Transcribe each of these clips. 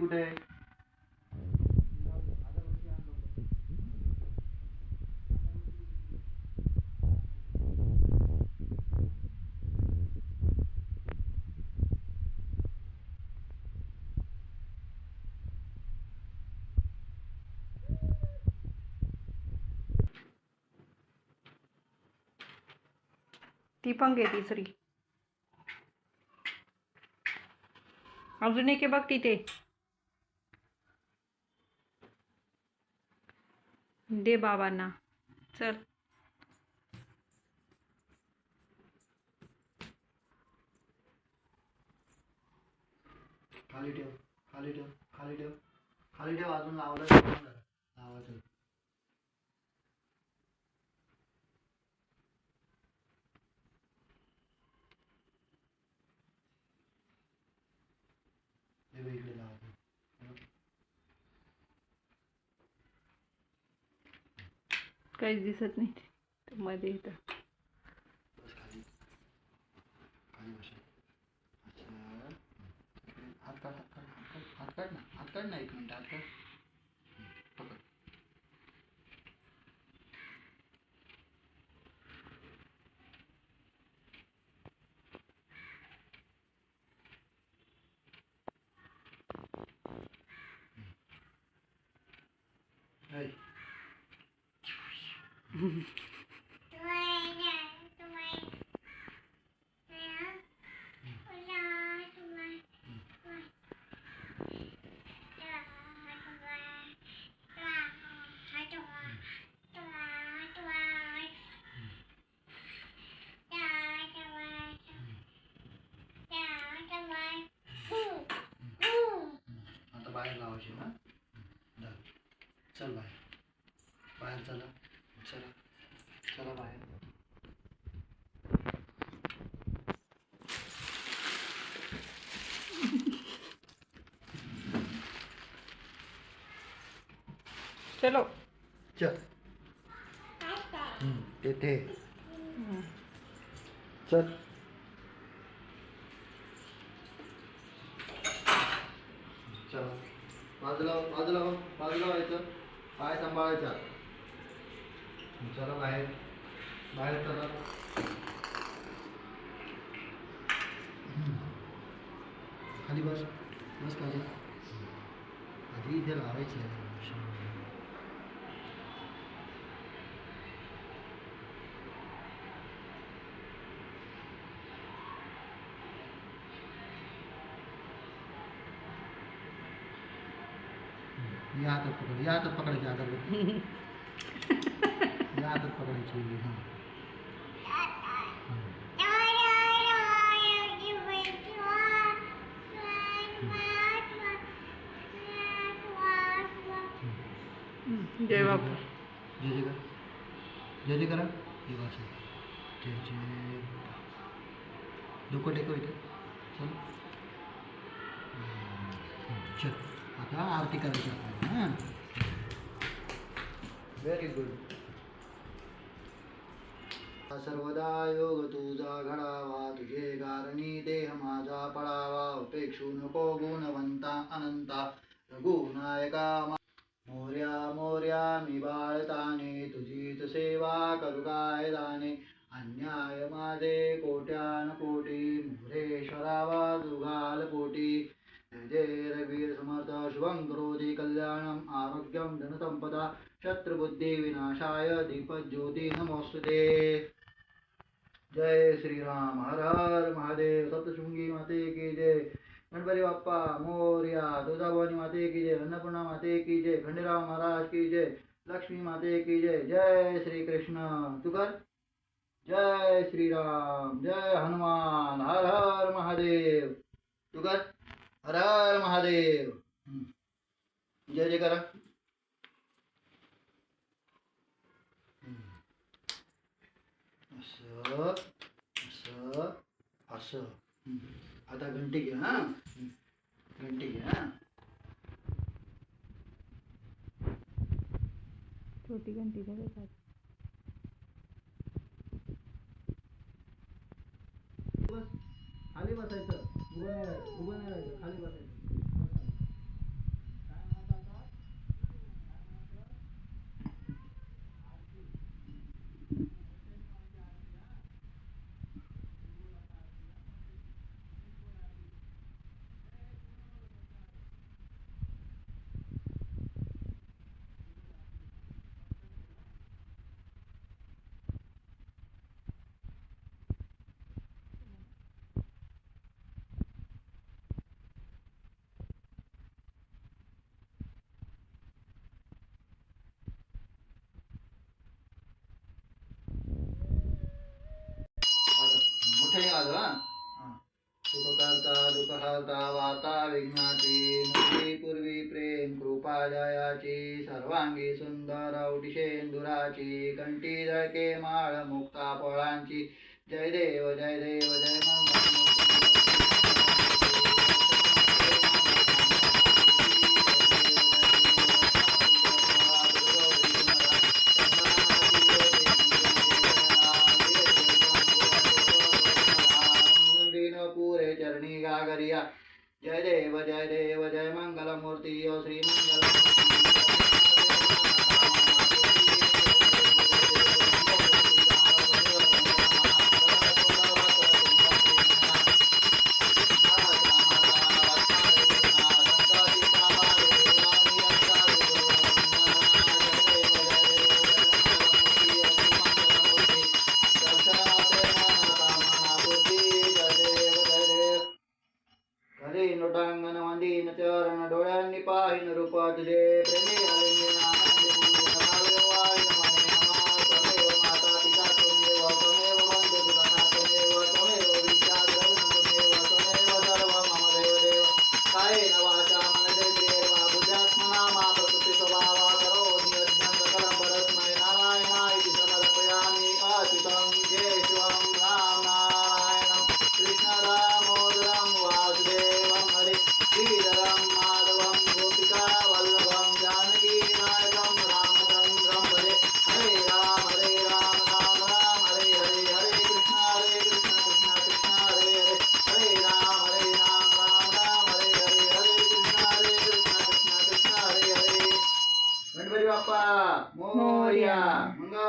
कुठे आहे ती पण एक बघ तिथे दे बाबांना. चल. खाली ठेव खाली ठेव खाली ठेव खाली ठेव. अजून लावलं काहीच दिसत नाही मध्ये येतं. हात काढ हात काढ हात काढ हात काढ ना. हात काढ ना एक मिनिट हात काढ. आता बाहेर लावायची ना जा. चल बाहेर बाहेर चला चला चला। चलो। हम्म, चल। चला। बाजूला बाजूला बाजूला व्हायचं पाय सांभाळायचा. चला बाहेर. बाहेर चला हम्म. खाली बस बस खाली आधी इथे लावायची आहे या हातात पकड या हातात पकडायची अगरबत्ती या हातात पकडायची हाँ जय बापू जय जय करा जय जय करा ही भाषा जय जय डोकं टेकव इथे. चल. चल. आता आरती करायची आपण हां. व्हेरी गुड सर्वदा योग तुझा घडावा तुझे कारणी देह माझा पळावा उपेक्षू नको गुणवंता अनंता रघुनायका मोर्या मोर्या मी बाळताने सेवा करू काय अन्याय माझे कोट्यान कोटी मोरेश्वरा वाजुघाल पोटी जय रघुवीर समर्थ, शुभं करोति कल्याणम्, आरोग्यं धनसंपदा शत्रुबुद्धि विनाशाय दीपज्योति नमोस्तुते जय श्री राम हर हर महादेव सप्तशृंगी माते की जय। गणपती बाप्पा मोर्या तुळजाभवानी माते की जय अन्नपूर्णा माते की जय खंडेराव महाराज की जय लक्ष्मी माते की जय जय श्री कृष्ण तू कर जय श्री राम जय हनुमान हर हर महादेव तू कर हर हर महादेव. जय जय करा हम्म. घंटे घंटी हाँ? घंटे के हा? छोटी घंटी दे साथ बस खाली बसायचं. उभं नाही राहायचं उभं नाही राहायचं खाली बसायचं. खाली वाजव हा. सुखकर्ता दुःखहर्ता वार्ता विघ्नाची मुक्ती पूर्वी प्रेम कृपा जयाची सर्वांगी सुंदर औटिशेंदुराची कंठी जळके माळ मुक्ता फळांची जय देव जय देव जय मंगल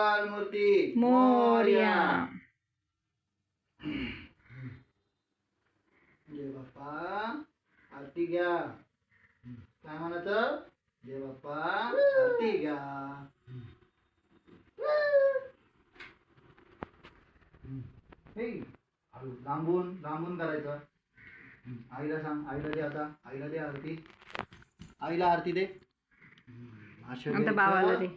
मंगल मूर्ती मोर्या जय बाप्पा आरती घ्या. काय म्हणायचं? जय बाप्पा आरती घ्या. लांबून लांबून करायचं. आईला सांग. आईला दे आता. आईला दे आरती. आईला आरती दे. घ्यायचं. बाबाला दे.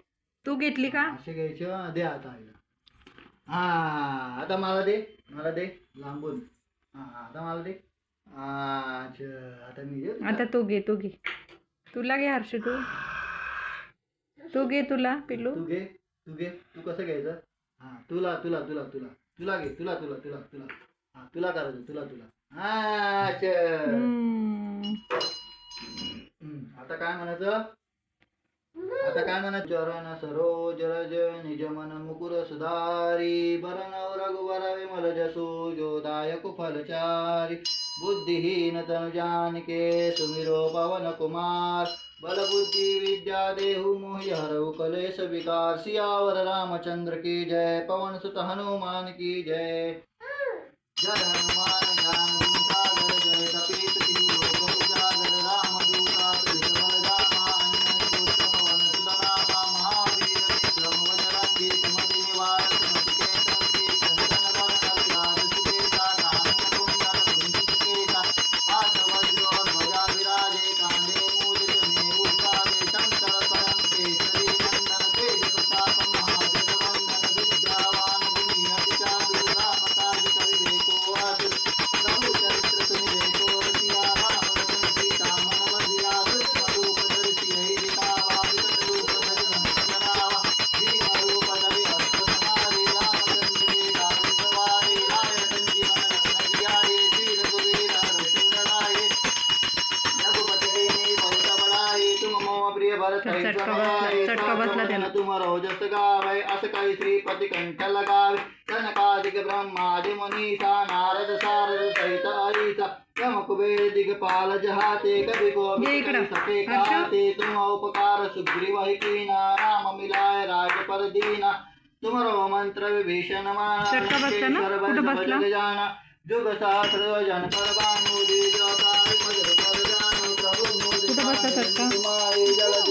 तू घेतली का? असे घ्यायचं दे आता आईला. हा आता मला दे मला दे लांबून. हा आता मला दे. अच्छा आता मी तुला? आता तू घे तू घे. तुला घे हर्ष तू. तू घे तुला पिल्लू. तू घे तू घे. तू कसं घ्यायचं? हा तुला तुला तुला तुला. तुला घे तुला तुला तुला तुला. हा तुला करायचं तुला तुला. हा अच्छा. हम्म, आता काय म्हणायचं? चरण सरोज रज, निज मन मुकुर सुधारी। भरण रघुवर विमल जसु जोदायक फलचारी बुद्धिहीन तनु जानिके सुमिरो पवन कुमार। बल बुद्धि विद्या देहु मोहि हरहु कलेश विकार। सियावर रामचंद्र की जय, पवन सुत हनुमान की जय। जय हनुमान। चटका बसला- चटका बसला सात तुम रोजस गावे अस कई श्रीपति कंठ लगावे। कनकादिक ब्रह्मादि मुनीसा नारद सारद सहित अहिता यम कुबेर दिगपाल जहाते कवि को सके काते तुम उपकार सुग्रीव ही कीना राम मिलाय राज पर दीना तुमरो मंत्र विभीषण माना? सर्व? जग जाना जुग सहस्र जन पर बानु सुगमानुग्रह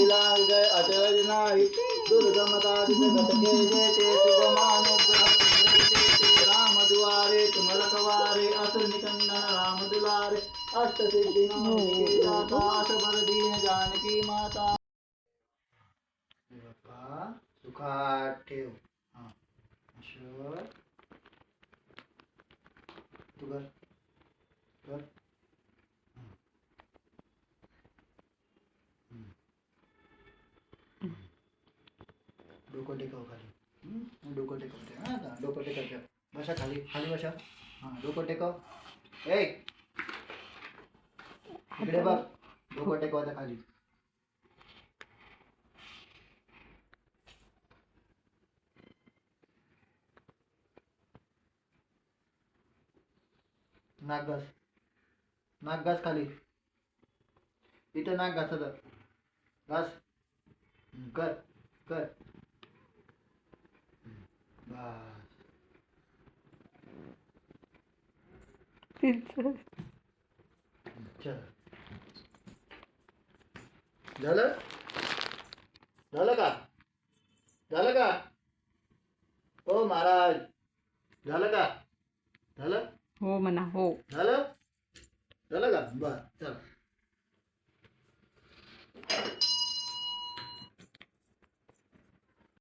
जेते राम दुआरे तुम रखवारे असुर निकंदन राम दुलारे अष्ट सिद्धि हो. के दाता अस दीन जानकी माता सुखात ठेव हा. असं. तू कर बसा खाली? खाली बसा. हां डोकं टेकव. ए इकडे बघ. डोकं टेकवायचं खाली. नाक घास. नाक घास खाली. इथं नाक घासत घास. कर. कर. झालं झालं का झालं का हो महाराज झालं का झालं हो म्हणा हो. झालं? झालं का? बर चल.